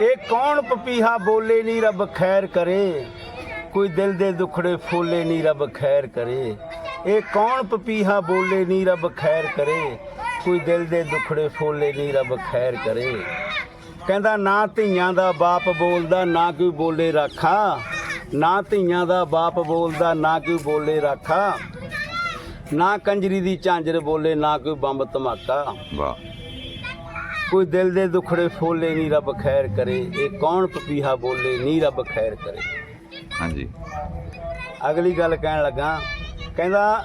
ਇਹ ਕੌਣ ਪਪੀਹਾ ਬੋਲੇ ਨਹੀਂ ਰੱਬ ਖੈਰ ਕਰੇ? ਕੋਈ ਦਿਲ ਦੇ ਦੁਖੜੇ ਫੋਲੇ ਨਹੀਂ ਰੱਬ ਖੈਰ ਕਰੇ। ਇਹ ਕੌਣ ਪਪੀਹਾ ਬੋਲੇ ਨਹੀਂ ਰੱਬ ਖੈਰ ਕਰੇ? ਕੋਈ ਦਿਲ ਦੇ ਦੁਖੜੇ ਫੋਲੇ ਨਹੀਂ ਰੱਬ ਖੈਰ ਕਰੇ। ਕਹਿੰਦਾ, ਨਾ ਧੀਆਂ ਦਾ ਬਾਪ ਬੋਲਦਾ, ਨਾ ਕੋਈ ਬੋਲੇ ਰਾਖਾ। ਨਾ ਧੀਆਂ ਦਾ ਬਾਪ ਬੋਲਦਾ, ਨਾ ਕੋਈ ਬੋਲੇ ਰਾਖਾ। ਨਾ ਕੰਜਰੀ ਦੀ ਝਾਂਜਰ ਬੋਲੇ, ਨਾ ਕੋਈ ਬੰਬ ਧਮਾਕਾ। ਵਾਹ। ਕੋਈ ਦਿਲ ਦੇ ਦੁਖੜੇ ਫੋਲੇ ਨਹੀਂ ਰੱਬ ਖੈਰ ਕਰੇ ਇਹ ਕੌਣ ਪਪੀਹਾ ਬੋਲੇ ਨਹੀਂ ਰੱਬ ਖੈਰ ਕਰੇ। ਹਾਂਜੀ। ਅਗਲੀ ਗੱਲ ਕਹਿਣ ਲੱਗਾ ਕਹਿੰਦਾ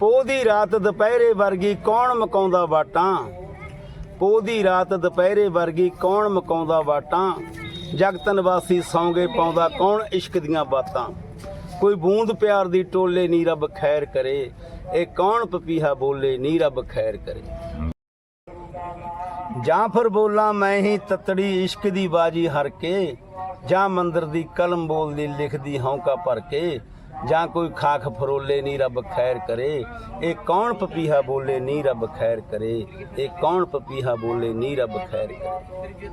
ਪੋਹ ਦੀ ਰਾਤ ਦੁਪਹਿਰੇ ਵਰਗੀ ਕੌਣ ਮਕਾਉਂਦਾ ਬਾਟਾਂ ਪੋਹ ਦੀ ਰਾਤ ਦੁਪਹਿਰੇ ਵਰਗੀ ਕੌਣ ਮਕਾਉਂਦਾ ਬਾਟਾਂ ਜਗਤਨ ਵਾਸੀ ਸੌਂਗੇ ਪਾਉਂਦਾ ਕੌਣ ਇਸ਼ਕ ਦੀਆਂ ਬਾਤਾਂ? ਕੋਈ ਬੂੰਦ ਪਿਆਰ ਦੀ ਟੋਲੇ ਨਹੀਂ ਰੱਬ ਖੈਰ ਕਰੇ ਇਹ ਕੌਣ ਪਪੀਹਾ ਬੋਲੇ ਨਹੀਂ ਰੱਬ ਖੈਰ ਕਰੇ? ਜਾਂ ਫਿਰ ਬੋਲਾਂ, ਮੈਂ ਹੀ ਤਤੜੀ ਇਸ਼ਕ ਦੀ ਬਾਜੀ ਹਰ ਕੇ, ਜਾਂ ਮੰਦਰ ਦੀ ਕਲਮ ਬੋਲਦੀ ਲਿਖਦੀ ਹੌਂਕਾ ਭਰ ਕੇ, ਜਾਂ ਕੋਈ ਖਾਖ ਫਰੋਲੇ ਨਹੀਂ ਰੱਬ ਖੈਰ ਕਰੇ, ਇਹ ਕੌਣ ਪਪੀਹਾ ਬੋਲੇ ਨਹੀਂ ਰੱਬ ਖੈਰ ਕਰੇ, ਇਹ ਕੌਣ ਪਪੀਹਾ ਬੋਲੇ ਨਹੀਂ ਰੱਬ ਖੈਰ ਕਰੇ?